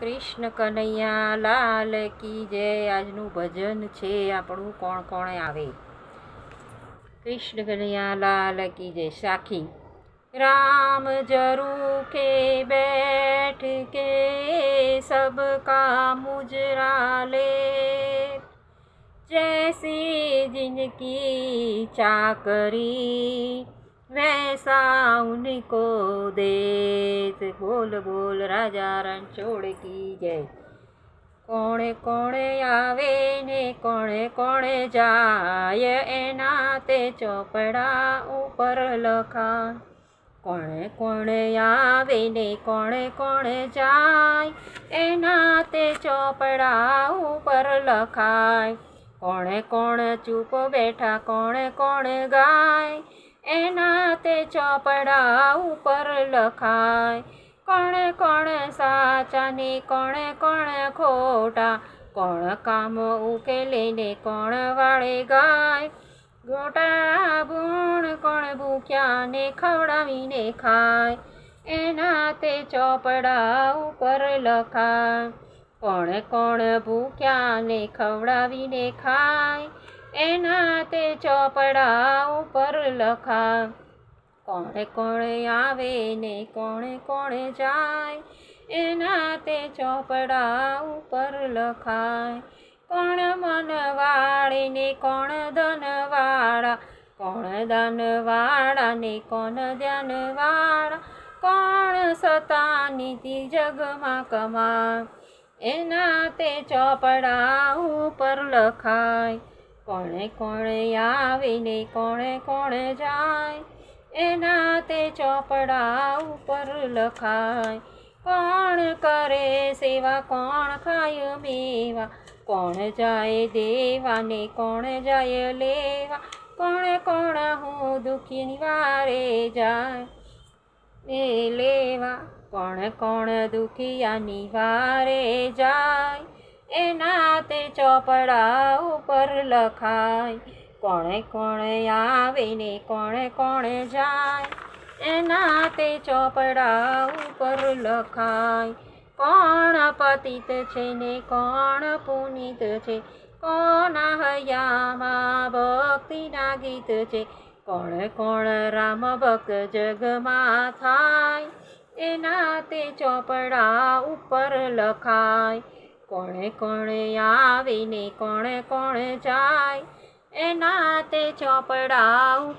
કૃષ્ણ કનૈયા લાલ કી જય. આજનું ભજન છે આપણું કોણ કોણે આવે? કૃષ્ણ કનૈયા લાલ કી જય. સાખી. રામ જરૂ કે બેઠ કે સબ કા મુજરા લે જૈસી જિંદગી ચાકરી वैसा उनको देत બોલ બોલ રાજા રણછોડ કી જય કોણે કોણે આવે ને કોણે કોણે જાય એના તે ચોપડા ઉપર લખાય કોણે કોણે આવે ને કોણે કોણે જાય એના તે ચોપડા ઉપર લખાય કોણે કોણ ચૂપ બેઠા કોણે કોણે ગાય એના તે ચોપડા ઉપર લખાય. કોણે કોણે સાચા ને કોણે કોણે ખોટા. કોણ કામ ઉકેલે ને કોણ વાળે ગાય. ગોટા ગુણ કોણ ભૂખ્યા ને ખવડાવીને ખાય. એના તે ચોપડા ઉપર લખાય. કોણ કોણ ભૂખ્યા ને ખવડાવીને ખાય. એના તે ચોપડા ઉપર લખાય. કોણે કોણે આવે ને કોણે કોણે જાય? એના તે ચોપડા ઉપર લખાય, કોણ મનવાળે ને કોણ ધનવાળા? કોણ ધન ને કોણ ધ્યાનવાળા કોણ સતાની જગમાં કમા એના તે ચોપડા ઉપર લખાય, કોણે કોણે આવે ને કોણે કોણે જાય? એના તે ચોપડા ઉપર લખાય, કોણ કરે સેવા, કોણ ખાય મેવા? કોણ જાય દેવાને, કોણ જાય લેવા? કોણ કોણ હું દુઃખી નિવારે જાય એ લેવા? કોણ કોણ દુખિયા નિવારે જાય? એના તે ચોપડા ઉપર લખાય કોણે કોણે આવીને, કોણે કોણે જાય, એના તે ચોપડા ઉપર લખાય. કોણ પતિત છે ને કોણ પુનિત છે? કોના હૈયામાં ભક્તિના ગીત છે? કોણ કોણ રામ ભક્ત જગમાં થાય? એના તે ચોપડા ઉપર લખાય. કોણે કોણે આવીને, કોણે કોણે જાય એના તે ચોપડા